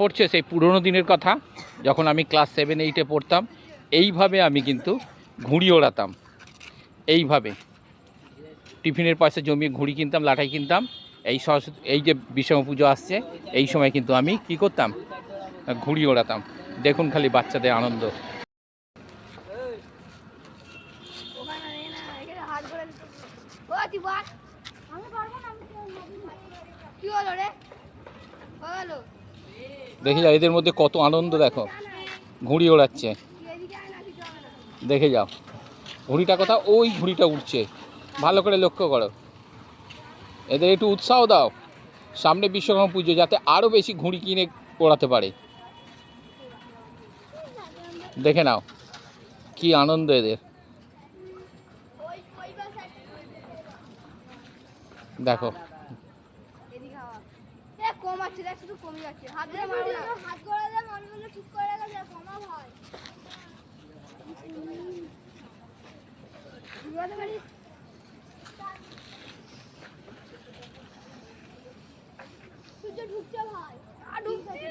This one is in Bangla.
পড়ছে সেই পুরনো দিনের কথা, যখন আমি ক্লাস সেভেন এইটে পড়তাম, এইভাবে আমি কিন্তু ঘুড়ি ওড়াতাম। এইভাবে। টিফিনের পয়সা জমিয়ে ঘুড়ি কিনতাম, লাঠাই কিনতাম, এই সরস্বতী, এই যে বিশ্বকর্মা পুজো আসছে, এই সময় কিন্তু আমি কি করতাম? ঘুড়ি ওড়াতাম। দেখুন খালি বাচ্চাদের আনন্দ। দেখে যাও, এদের মধ্যে কত আনন্দ, দেখো। ঘুড়ি ওড়াচ্ছে। দেখে যাও। ঘুড়িটা কথা ওই ঘুড়িটা উঠছে ভালো করে লক্ষ্য করো। এদের একটু উৎসাহ দাও। সামনে বিশ্বকর্মা পুজো, যাতে আরও বেশি ঘুড়ি কিনে ওড়াতে পারে। দেখে নাও। কি আনন্দ এদের। দেখো। কম আছে রে, শুধু কমে যাচ্ছে। হাত ধরে মারো না। হাত ধরে দে, মনগুলো ঠিক করে রেখে। ঘুরাতে পারিস? সূর্য ঢুকছে ভাই। আ, ঢুকছে।